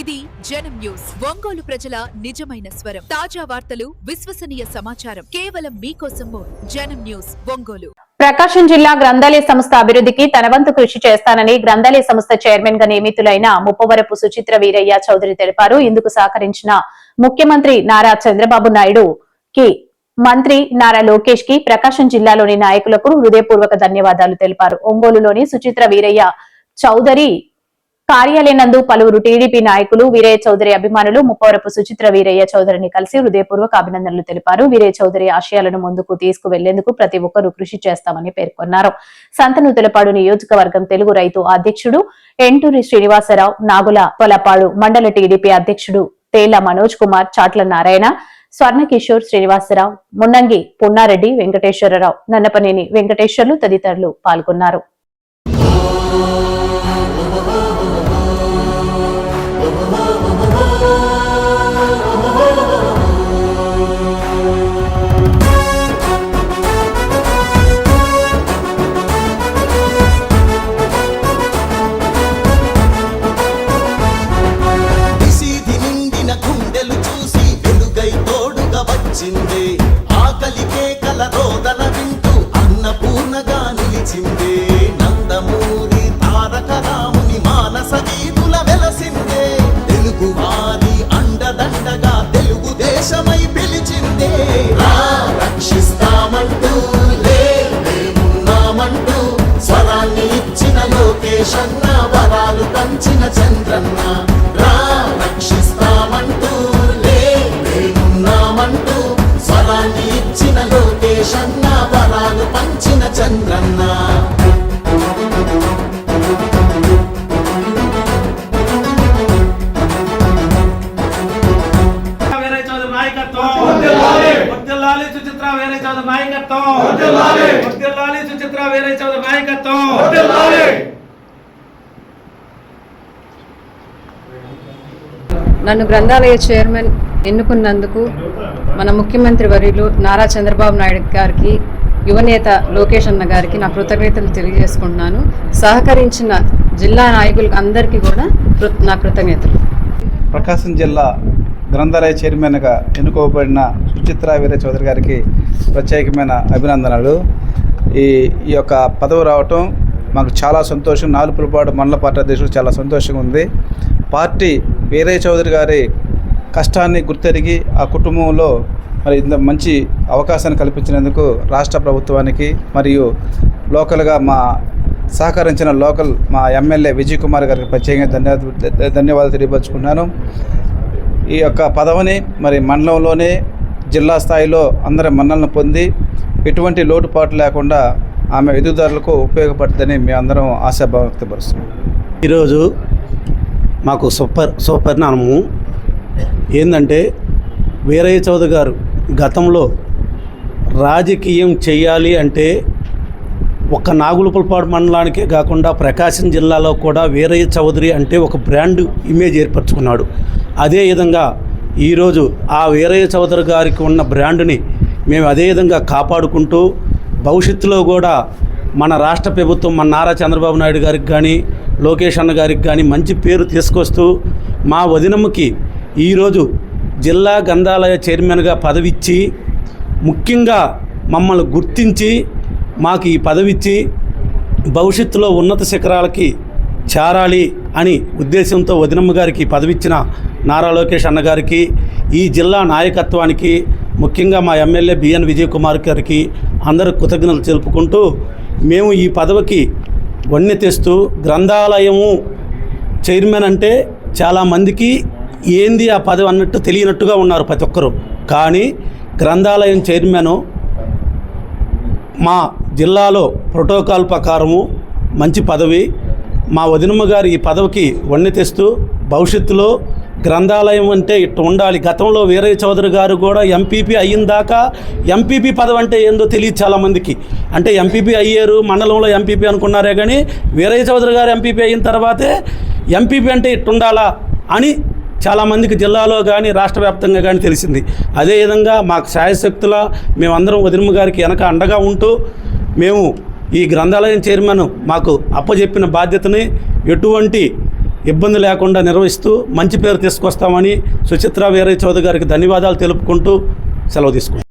ఇది జనం న్యూస్. ఒంగోలు ప్రజల నిజమైన స్వరం. తాజా వార్తలు విశ్వసనీయ సమాచారం. కేవలం మీకోసం జనం న్యూస్ ఒంగోలు. ప్రకాశం జిల్లా గ్రంథాలయ సంస్థ అభివృద్ధికి తనవంతు కృషి చేస్తానని గ్రంథాలయ సంస్థ చైర్మన్గా నియమితులైన ముప్పవరపు సుచిత్ర వీరయ్య చౌదరి తెలిపారు. ఇందుకు సహకరించిన ముఖ్యమంత్రి నారా చంద్రబాబు నాయుడు కి మంత్రి నారా లోకేష్కి ప్రకాశం జిల్లాలోని నాయకులకు హృదయపూర్వక ధన్యవాదాలు తెలిపారు. ఒంగోలులోని సుచిత్ర వీరయ్య చౌదరి కార్యాలయనందు పలువురు టీడీపీ నాయకులు వీరయ్య చౌదరి అభిమానులు ముప్పవరపు సుచిత్ర వీరయ్య చౌదరిని కలిసి హృదయపూర్వక అభినందనలు తెలిపారు. వీరయ్య చౌదరి ఆశయాలను ముందుకు తీసుకువెళ్ళేందుకు ప్రతి ఒక్కరూ కృషి చేస్తామని పేర్కొన్నారు. సంతనూతలపాడు నియోజకవర్గం తెలుగు రైతు అధ్యక్షుడు ఎంటూరి శ్రీనివాసరావు నాగుల తొలపాడు మండల టీడీపీ అధ్యక్షుడు తేల మనోజ్ కుమార్ చాట్ల నారాయణ స్వర్ణకిషోర్ శ్రీనివాసరావు మున్నంగి పున్నారెడ్డి వెంకటేశ్వరరావు నన్నపనేని వెంకటేశ్వర్లు తదితరులు పాల్గొన్నారు. లోకేశన్న వరాలు పంచిన చంద్రన్న రా రక్షిస్తామంటూ లే మేమున్నామంటూ స్వరాన్ని ఇచ్చిన లోకేశన్న వరాలు పంచిన చంద్రన్న. నాయకత్వం. నాయకత్వం. నాయకత్వం. నన్ను గ్రంథాలయ చైర్మన్ ఎన్నుకున్నందుకు మన ముఖ్యమంత్రి వర్యులు నారా చంద్రబాబు నాయుడు గారికి యువనేత లోకేష్ అన్న గారికి నా కృతజ్ఞతలు తెలియజేసుకుంటున్నాను. సహకరించిన జిల్లా నాయకులకు అందరికీ కూడా కృ- నా కృతజ్ఞతలు. ప్రకాశం జిల్లా గ్రంథాలయ చైర్మన్గా ఎన్నుకోబడిన సుచిత్ర వీర చౌదరి గారికి ప్రత్యేకమైన అభినందనలు. ఈ ఈ యొక్క పదవి రావటం మాకు చాలా సంతోషం. నాలుపులపాడు మండల పార్టీ అధ్యక్షుడు చాలా సంతోషంగా ఉంది. పార్టీ వీరయ్య చౌదరి గారి కష్టాన్ని గుర్తెరిగి ఆ కుటుంబంలో మరి ఇంత మంచి అవకాశాన్ని కల్పించినందుకు రాష్ట్ర ప్రభుత్వానికి మరియు లోకల్గా మా సహకరించిన లోకల్ మా ఎమ్మెల్యే విజయ్ కుమార్ గారికి ప్రత్యేకంగా ధన్యవాదాలు ధన్యవాదాలు తెలియపరుచుకున్నాను. ఈ యొక్క పదవిని మరి మండలంలోనే జిల్లా స్థాయిలో అందరి మన్నలను పొంది ఎటువంటి లోటుపాటు లేకుండా ఆమె ఎదుగుదారులకు ఉపయోగపడుతుందని మేము అందరం ఆశాభావం వ్యక్తపరుస్తున్నాం. ఈరోజు మాకు సూపర్ సుపరిణామము ఏంటంటే వీరయ్య చౌదరి గారు గతంలో రాజకీయం చేయాలి అంటే ఒక నాగులుపులపాడు మండలానికే కాకుండా ప్రకాశం జిల్లాలో కూడా వీరయ్య చౌదరి అంటే ఒక బ్రాండ్ ఇమేజ్ ఏర్పరచుకున్నాడు. అదేవిధంగా ఈరోజు ఆ వీరయ్య చౌదరి గారికి ఉన్న బ్రాండ్ని మేము అదే విధంగా కాపాడుకుంటూ భవిష్యత్తులో కూడా మన రాష్ట్ర ప్రభుత్వం మన నారా చంద్రబాబు నాయుడు గారికి కానీ లోకేష్ అన్న గారికి కానీ మంచి పేరు తీసుకొస్తూ మా వదినమ్మకి ఈరోజు జిల్లా గ్రంథాలయ చైర్మన్గా పదవిచ్చి ముఖ్యంగా మమ్మల్ని గుర్తించి మాకు ఈ పదవిచ్చి భవిష్యత్తులో ఉన్నత శిఖరాలకి చేరాలి అని ఉద్దేశంతో వదినమ్మ గారికి పదవిచ్చిన నారా లోకేష్ అన్నగారికి ఈ జిల్లా నాయకత్వానికి ముఖ్యంగా మా ఎమ్మెల్యే బిఎన్ విజయ్ కుమార్ గారికి అందరూ కృతజ్ఞతలు తెలుపుకుంటూ మేము ఈ పదవికి వన్నె తెస్తూ గ్రంథాలయము చైర్మన్ అంటే చాలామందికి ఏంది ఆ పదవి అన్నట్టు తెలియనట్టుగా ఉన్నారు ప్రతి ఒక్కరు. కానీ గ్రంథాలయం చైర్మను మా జిల్లాలో ప్రోటోకాల్ ప్రకారము మంచి పదవి. మా వదినమ్మ గారు ఈ పదవికి వన్నె తెస్తూ భవిష్యత్తులో గ్రంథాలయం అంటే ఇట్టు ఉండాలి. గతంలో వీరయ్య చౌదరి గారు కూడా ఎంపీపీ అయిన దాకా ఎంపీపీ పదవి అంటే ఏందో తెలియదు చాలామందికి అంటే ఎంపీపీ అయ్యారు మండలంలో ఎంపీపీ అనుకున్నారే కానీ వీరయ్య చౌదరి గారు ఎంపీపీ అయిన తర్వాతే ఎంపీపీ అంటే ఇట్ట ఉండాలా అని చాలామందికి జిల్లాలో కానీ రాష్ట్ర వ్యాప్తంగా కానీ తెలిసింది. అదేవిధంగా మాకు శాయశక్తుల మేమందరం వదినమ్మ గారికి వెనక అండగా ఉంటూ మేము ఈ గ్రంథాలయం చైర్మన్ మాకు అప్పజెప్పిన బాధ్యతని ఎటువంటి ఇబ్బంది లేకుండా నిర్వహిస్తూ మంచి పేరు తీసుకొస్తామని సుచిత్ర వీరయ్య చౌదరి గారికి ధన్యవాదాలు తెలుపుకుంటూ సెలవు తీసుకుంటాం